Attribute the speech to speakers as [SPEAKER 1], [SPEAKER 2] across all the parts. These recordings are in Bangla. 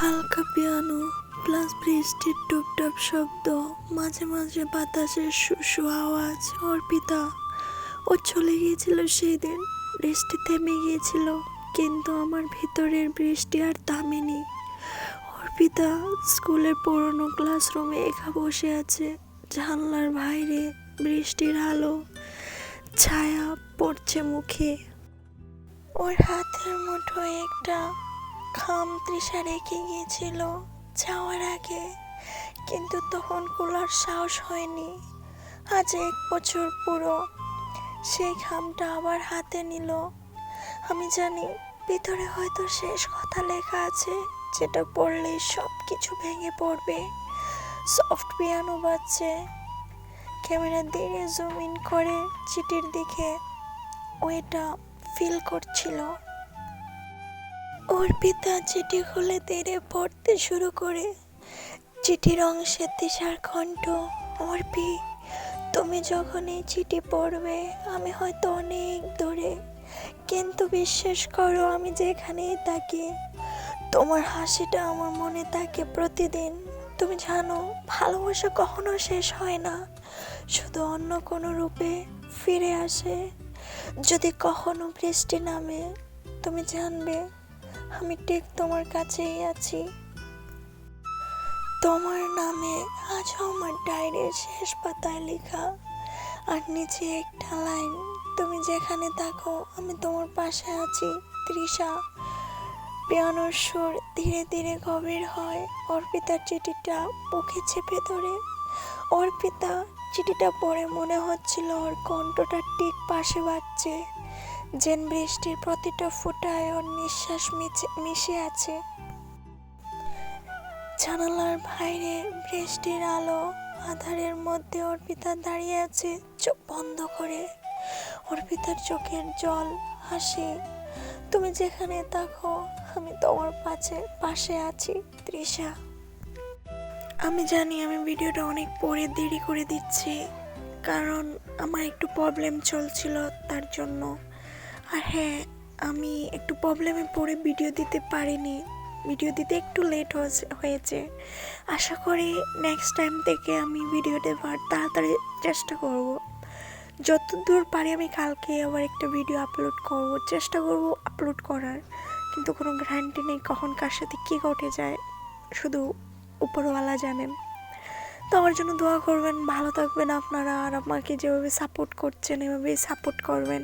[SPEAKER 1] হালকা পিয়ানো প্লাস বৃষ্টির টুপটাপ শব্দ, মাঝে মাঝে বাতাসের শুশু আওয়াজ, অর্পিতা। ও চলে গিয়েছিল সেই দিন বৃষ্টি থেমে গিয়েছিল, কিন্তু আমার ভিতরের বৃষ্টি আর থামেনি। অর্পিতা স্কুলের পুরনো ক্লাসরুমে একা বসে আছে, জানলার বাইরে বৃষ্টির আলো, ছায়া পড়ছে মুখে। ওর হাতের মুঠোয় একটা খাম তৃষা রেখে গিয়েছিল যাওয়ার আগে। কিন্তু তখন খোলার সাহস হয়নি। আজ এক বছর পুরো। সেই খামটা আবার হাতে নিল। আমি জানি ভিতরে হয়তো শেষ কথা লেখা আছে, যেটা পড়লে সব কিছু ভেঙে পড়বে। সফট পিয়ানো বাজছে। ক্যামেরা দিয়ে জুম ইন করে চিঠির দিকে। ও এটা ফিল করছিল। ওর পিতা চিঠি খুলে তেড়ে পড়তে শুরু করে। চিঠির অংশে দিশার কণ্ঠ, অর্পি, তুমি যখন এই চিঠি পড়বে, আমি হয়তো অনেক দূরে। কিন্তু বিশ্বাস করো, আমি যেখানেই থাকি, তোমার হাসিটা আমার মনে থাকে প্রতিদিন। তুমি জানো, ভালোবাসা কখনো শেষ হয় না। শুধু অন্য কোনো রূপে ফিরে আসে। যদি কখনো বৃষ্টি নামে, তুমি জানবে আমি ঠিক তোমার কাছেই আছি। তোমার নামে আজও আমার ডায়েরির শেষ পাতায় লেখা। আর নিচে একটা লাইন, তুমি যেখানে থাকো, আমি তোমার পাশে আছি। তৃষা, পিয়ানোর সুর ধীরে ধীরে গভীর হয়। অর্পিতার চিঠিটা বুকে চেপে ধরে। অর্পিতা, চিঠিটা পড়ে মনে হচ্ছিল ওর কণ্ঠটা ঠিক পাশে বাজছে। যেন বৃষ্টির প্রতিটা ফোঁটায় ওর নিঃশ্বাস মিশে আছে। জানালার বাইরে বৃষ্টির আলো, আধারের মধ্যে অর্পিতা দাঁড়িয়ে আছে চোখ বন্ধ করে। অর্পিতার চোখের জল, হাসি, তুমি যেখানে থাকো, আমি তোমার পাশে পাশে আছি, তৃষা। আমি জানি আমি ভিডিওটা অনেক পরে দেরি করে দিচ্ছি, কারণ আমার একটু প্রবলেম চলছিল তার জন্য। আর হ্যাঁ আমি একটু প্রবলেমে পড়ে ভিডিও দিতে পারিনি। ভিডিও দিতে একটু লেট হয়েছে। আশা করি নেক্সট টাইম থেকে আমি ভিডিও দেওয়ার তাড়াতাড়ি চেষ্টা করব। যত দূর পারি আমি কালকে আবার একটা ভিডিও আপলোড করব। চেষ্টা করব আপলোড করার। কিন্তু কোনো গ্যারান্টি নেই কখন কার সাথে কী ঘটে যায়। শুধু উপরওয়ালা জানেন তো আমার জন্য দোয়া করবেন, ভালো থাকবেন আপনারা আর আমাকে যেভাবে সাপোর্ট করছেন, এভাবেই সাপোর্ট করবেন।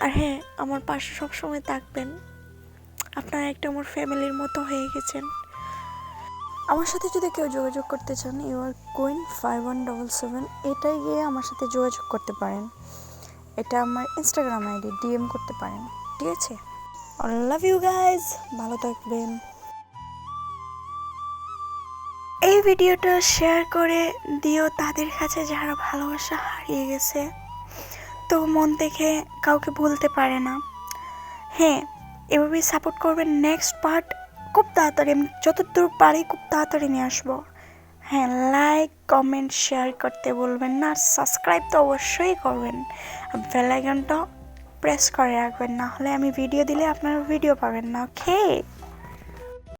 [SPEAKER 1] আর হ্যাঁ আমার পাশে সবসময় থাকবেন। আপনারা একটা আমার ফ্যামিলির মতো হয়ে গেছেন। আমার সাথে যদি কেউ যোগাযোগ করতে চান you are queen five one double seven এটাই গিয়ে আমার সাথে যোগাযোগ করতে পারেন। এটা আমার ইনস্টাগ্রাম আইডি ডিএম করতে পারেন। ঠিক আছে? লাভ ইউ গাইজ ভালো থাকবেন। এই ভিডিওটা শেয়ার করে দিও তাদের কাছে যারা ভালোবাসা হারিয়ে গেছে। তো মন দেখে কাউকে ভুলতে পারে না। হ্যাঁ এভাবেই সাপোর্ট করবেন নেক্সট পার্ট খুব তাড়াতাড়ি, আমি যতদূর পারি খুব তাড়াতাড়ি নিয়ে আসব। হ্যাঁ লাইক কমেন্ট শেয়ার করতে বলবেন না সাবস্ক্রাইব তো অবশ্যই করবেন। বেল আইকনটা প্রেস করে রাখবেন, না হলে আমি ভিডিও দিলে আপনারা ভিডিও পাবেন না ওকে